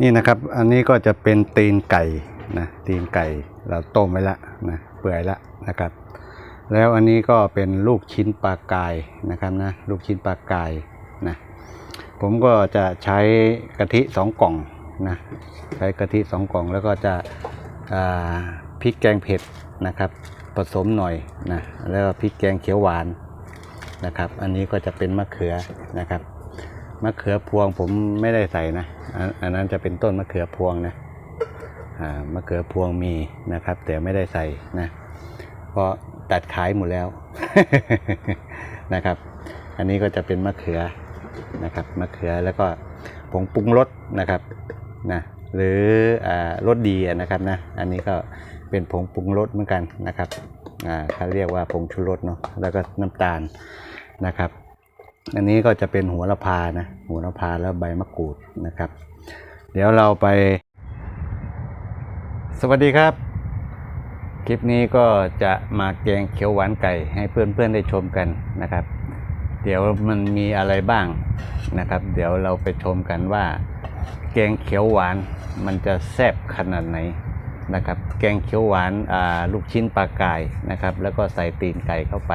นี่นะครับ อันนี้ก็จะเป็นตีนไก่นะตีนไก่เราต้มไว้ละนะเปื่อยละนะครับ แล้วอันนี้ก็เป็นลูกชิ้นปลากายนะครับนะลูกชิ้นปลากายนะผมก็จะใช้กะทิสองกล่องนะใช้กะทิสองกล่องแล้วก็จะพริกแกงเผ็ดนะครับ ผสมหน่อยนะแล้วพริกแกงเขียวหวานนะครับ อันนี้ก็จะเป็นมะเขือนะครับ มะเขือพวงผมไม่ได้ใส่นะ อันนั้นจะเป็นต้นมะเขือพวงนะมะเขือพวงมีนะครับ แต่ไม่ได้ใส่นะเพราะตัดขายหมดแล้วนะครับ อันนี้ก็จะเป็นมะเขือนะครับมะเขือแล้วก็ผงปรุงรสนะครับนะหรือรสดีนะครับนะอันนี้ก็เป็นผงปรุงรสเหมือนกันนะครับเขาเรียกว่าผงชูรสเนาะแล้วก็น้ำตาลนะครับ อันนี้ก็จะเป็นหัวละพานะหัวละพาแล้วใบมะกรูดนะครับ เดี๋ยวเราไป สวัสดีครับ คลิปนี้ก็จะมาแกงเขียวหวานไก่ให้เพื่อนๆได้ชมกันนะครับ เดี๋ยวมันมีอะไรบ้างนะครับ เดี๋ยวเราไปชมกันว่า แกงเขียวหวานมันจะแซ่บขนาดไหนนะครับ แกงเขียวหวานลูกชิ้นปลากายนะครับ แล้วก็ใส่ตีนไก่เข้าไป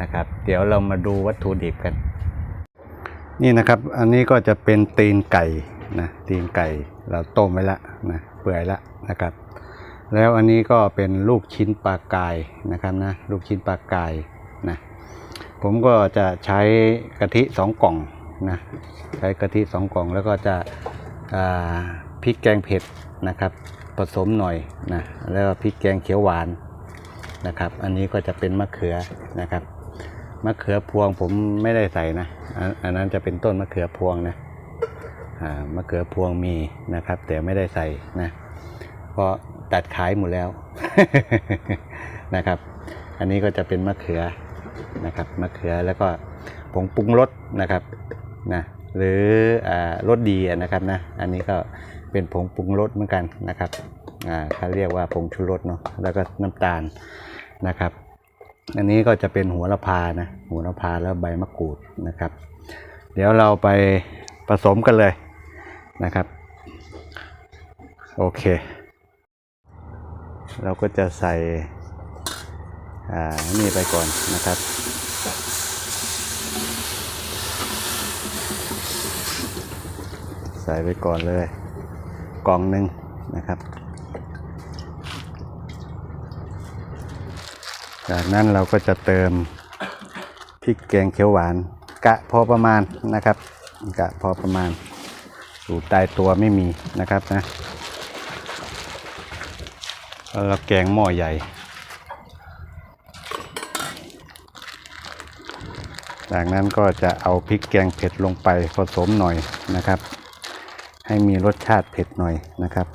นะครับ เดี๋ยวเรามาดูวัตถุดิบกัน นี่นะครับ อันนี้ก็จะเป็นตีนไก่นะตีนไก่เราต้มไว้ละนะเปื่อยละนะครับ แล้วอันนี้ก็เป็นลูกชิ้นปลากายนะครับนะลูกชิ้นปลากายนะผมก็จะใช้กะทิสองกล่องนะใช้กะทิสองกล่องแล้วก็จะพริกแกงเผ็ดนะครับผสมหน่อยนะแล้วพริกแกงเขียวหวานนะครับ อันนี้ก็จะเป็นมะเขือนะครับ มะเขือพวงผมไม่ได้ใส่นะ อันนั้นจะเป็นต้นมะเขือพวงนะอ่ามะเขือพวงมีนะครับ แต่ไม่ได้ใส่นะเพราะตัดขายหมดแล้วนะครับ อันนี้ก็จะเป็นมะเขือนะครับมะเขือแล้วก็ผงปรุงรสนะครับนะหรืออ่ารสดีนะครับนะอันนี้ก็เป็นผงปรุงรสเหมือนกันนะครับอ่าเขาเรียกว่าผงชูรสเนาะแล้วก็น้ำตาลนะครับ อันนี้ก็จะเป็นหัวละพานะหัวละพาแล้วใบมะกรูดนะครับ เดี๋ยวเราไปผสมกันเลยนะครับ โอเค เราก็จะใส่อ่านี่ไปก่อนนะครับใส่ไปก่อนเลย กล่องหนึ่งนะครับ จากนั้นเราก็จะเติมพริกแกงเขียวหวาน กะพอประมาณนะครับ กะพอประมาณ สูตรตายตัวไม่มีนะครับนะแล้วแกงหม้อใหญ่ จากนั้นก็จะเอาพริกแกงเผ็ดลงไปผสมหน่อยนะครับ ให้มีรสชาติเผ็ดหน่อยนะครับ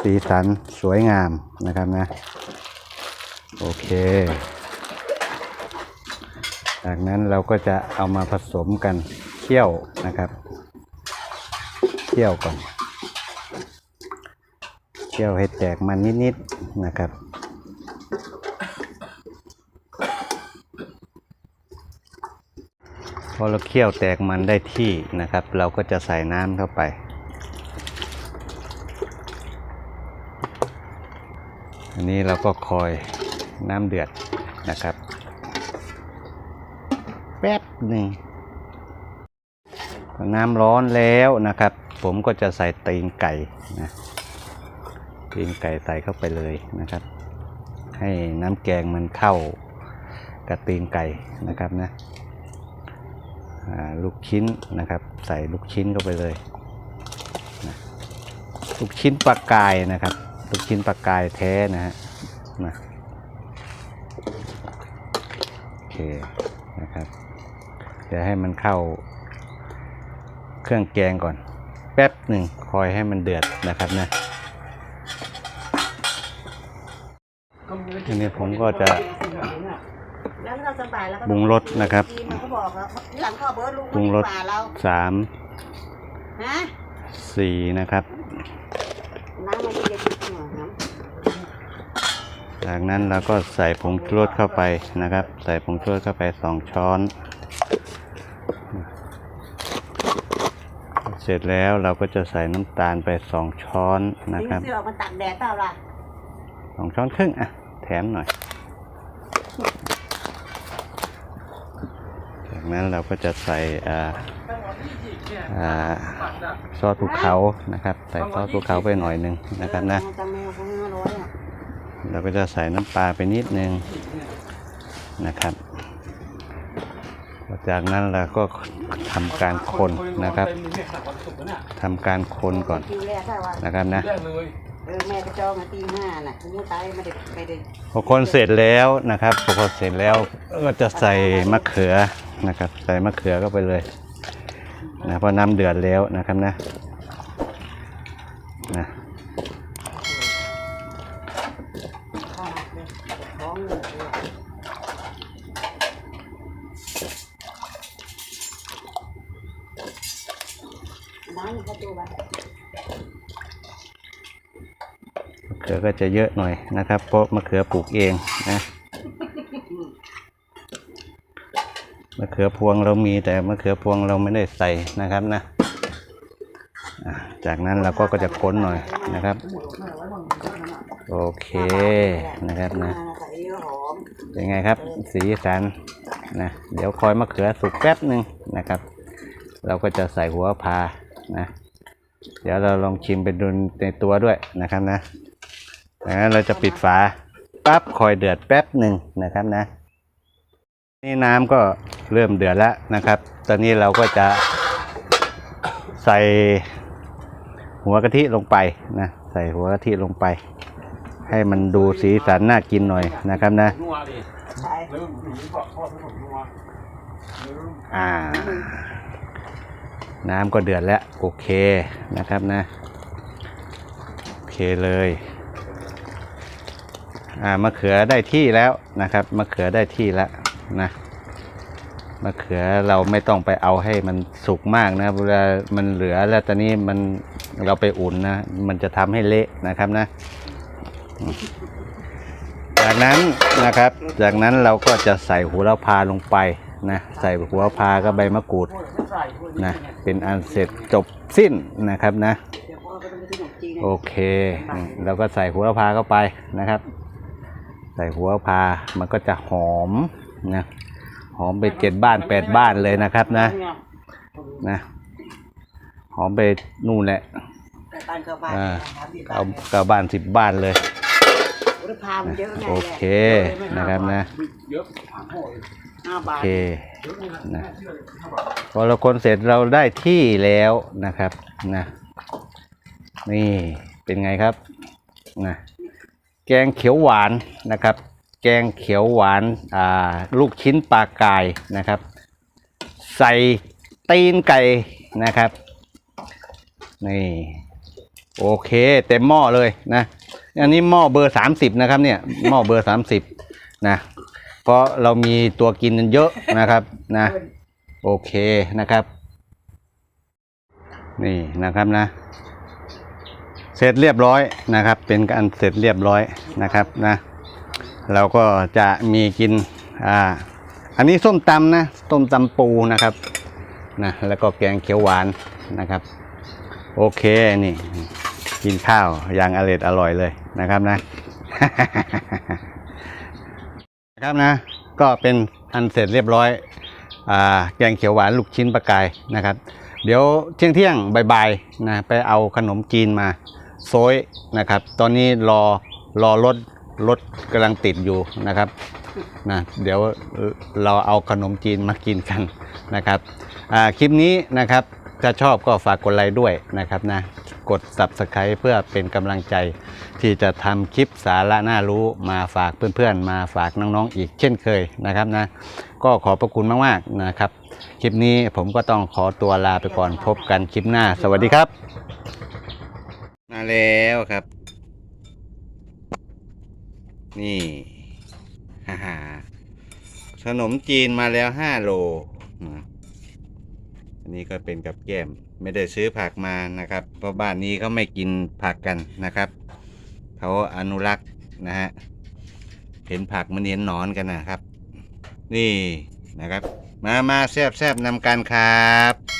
สีสันสวยงามนะครับนะ โอเค จากนั้นเราก็จะเอามาผสมกันเคี่ยวนะครับเคี่ยวก่อนเคี่ยวให้แตกมันนิดๆนะครับพอเราเคี่ยวแตกมันได้ที่นะครับ เราก็จะใส่น้ำเข้าไป อันนี้เราก็คอย น้ำเดือดนะครับ แป๊บหนึ่งน้ำร้อนแล้วนะครับ ผมก็จะใส่ตีนไก่นะตีนไก่ใส่เข้าไปเลยนะครับ ให้น้ำแกงมันเข้ากับตีนไก่นะครับนะลูกชิ้นนะครับ ใส่ลูกชิ้นเข้าไปเลยนะลูกชิ้นปลากายนะครับ ลูกชิ้นปลากายแท้นะฮะนะโอ เคนะครับเดี๋ยวให้มันเข้าเครื่องแกงก่อน แป๊บหนึ่งคอยให้มันเดือดนะครับนะทีนี้ผมก็จะแล้วเราสบายแล้วก็ปรุงรสนะครับทีมันก็บอกแล้วทีหลังขอเบิร์ดลุงปรุงรสป่าเราสามฮะสี่นะครับน้ำมันจะเย็นหน่อยน้ จากนั้นเราก็ใส่ผงชูรสเข้าไปนะครับ ใส่ผงชูรสเข้าไปสองช้อน เสร็จแล้วเราก็จะใส่น้ำตาลไปสองช้อนนะทิ้งครับเสื้อมันตากแดดเปล่าล่ะสองช้อนครึ่งอะ แถมหน่อย จากนั้นเราก็จะใส่อ่าอ่าซอสภูเขานะครับ ใส่ซอสภูเขาไปหน่อยหนึ่งนะครับนะ เราก็จะใส่น้ำปลาไปนิดนึงนะครับ จากนั้นเราก็ทำการคนนะครับทำการคนก่อนนะครับนะแม่ก็จองมาตีห้าน่ะคุณตายไม่ได้ไม่ได้พอคนเสร็จแล้วนะครับพอคนเสร็จแล้วก็จะใส่มะเขือนะครับ ใส่มะเขือเข้าไปเลยนะพราะน้ำเดือดแล้วนะครับนะนะ ข้าวเลยท้องเลย น้ำเขาดูไปมะเขือก็จะเยอะหน่อยนะครับ เพราะมะเขือปลูกเองนะมะเขือพวงเรามีแต่มะเขือพวงเราไม่ได้ใส่นะครับนะจากนั้นเราก็จะค้นหน่อยนะครับ โอเคนะครับนะเป็นไงครับ สีสันนะเดี๋ยวคอยมะเขือสุกแป๊บหนึ่งนะครับ เราก็จะใส่หัวพา นะเดี๋ยวเราลองชิมไปดูในตัวด้วยนะครับนะจากนั้นเราจะปิดฝาปั๊บคอยเดือดแป๊บหนึ่งนะครับนะ นี่น้ำก็เริ่มเดือดแล้วนะครับ ตอนนี้เราก็จะใส่หัวกะทิลงไปนะใส่หัวกะทิลงไป ให้มันดูสีสันน่ากินหน่อยนะครับนะนัวดิใส่แล้วหนูบอกทอดผสมนัวอ่า น้ำก็เดือดแล้วโอเคนะครับนะโอเคเลยอ่ามะเขือได้ที่แล้วนะครับมะเขือได้ที่แล้วนะมะเขือเราไม่ต้องไปเอาให้มันสุกมากนะเวลามันเหลือแล้วตอนนี้มันเราไปอุ่นนะมันจะทำให้เละนะครับนะ จากนั้นนะครับ จากนั้นเราก็จะใส่หัวละพาลงไป นะใส่หัวพาก็ใบมะกรูดนะเป็นอันเสร็จจบสิ้นนะครับนะเดี๋ยวพ่อก็ต้องไปที่ขนมจีนโอเคนี่เราก็ใส่หัวละพาเข้าไปนะครับ ใส่หัวละพามันก็จะหอมนะหอมไปเจ็ดบ้านแปดบ้านเลยนะครับนะนะหอมไปนู่นแหละแต่บ้านเขาบ้านอ่าสามสิบเอาบาทเก้าบ้านสิบบ้านเลยอุณหภูมิเยอะไงโอเคนะครับนะ ห้าโอบาทเคนะพอเราคนเสร็จเราได้ที่แล้วนะครับนะนี่เป็นไงครับนะแกงเขียวหวานนะครับ แกงเขียวหวานอ่าลูกชิ้นปลากายนะครับ ใส่ตีนไก่นะครับนี่โอเคเต็มหม้อเลยนะอันนี้หม้อเบอร์สามสิบนะครับเนี่ยหม้อเบอร์สามสิบนะ เพราะเรามีตัวกินเยอะนะครับนะ โอเคนะครับ นี่นะครับนะ เสร็จเรียบร้อยนะครับ เป็นการเสร็จเรียบร้อยนะครับนะ เราก็จะมีกินอ่าอันนี้ส้มตำนะส้มตำปูนะครับนะแล้วก็แกงเขียวหวานนะครับ โอเคนี่ กินข้าวอย่างอร่อยอร่อยเลยนะครับนะนะ ครับนะก็เป็นอันเสร็จเรียบร้อยอแกงเขียวหวานลูกชิ้นปลากายนะครับ เดี๋ยวเที่ยงเที่ยงบ่ายๆนะไปเอาขนมจีนมาโซยนะครับ ตอนนี้รอรอรถรถกำลังติดอยู่นะครับนะเดี๋ยวเราเอาขนมจีนมากินกันนะครับคลิปนี้นะครับ ถ้าชอบก็ฝากกดไลค์ด้วยนะครับนะ กด subscribe เพื่อเป็นกำลังใจ ที่จะทำคลิปสาระน่ารู้มาฝากเพื่อนๆ มาฝากน้องๆ อีกเช่นเคยนะครับนะ ก็ขอบพระคุณมากๆนะครับ คลิปนี้ผมก็ต้องขอตัวลาไปก่อนพบกันคลิปหน้า สวัสดีครับ มาแล้วครับ นี่ฮ่าฮขนมจีนมาแล้วห้าโลนะ นี่ก็เป็นกับแก้มไม่ได้ซื้อผักมานะครับ เพราะบ้านนี้เขาไม่กินผักกันนะครับเขาอนุรักษ์นะฮะเห็นผักมันเห็นหนอนกันนะครับ นี่นะครับ มามาแซบแซบนำกันครับ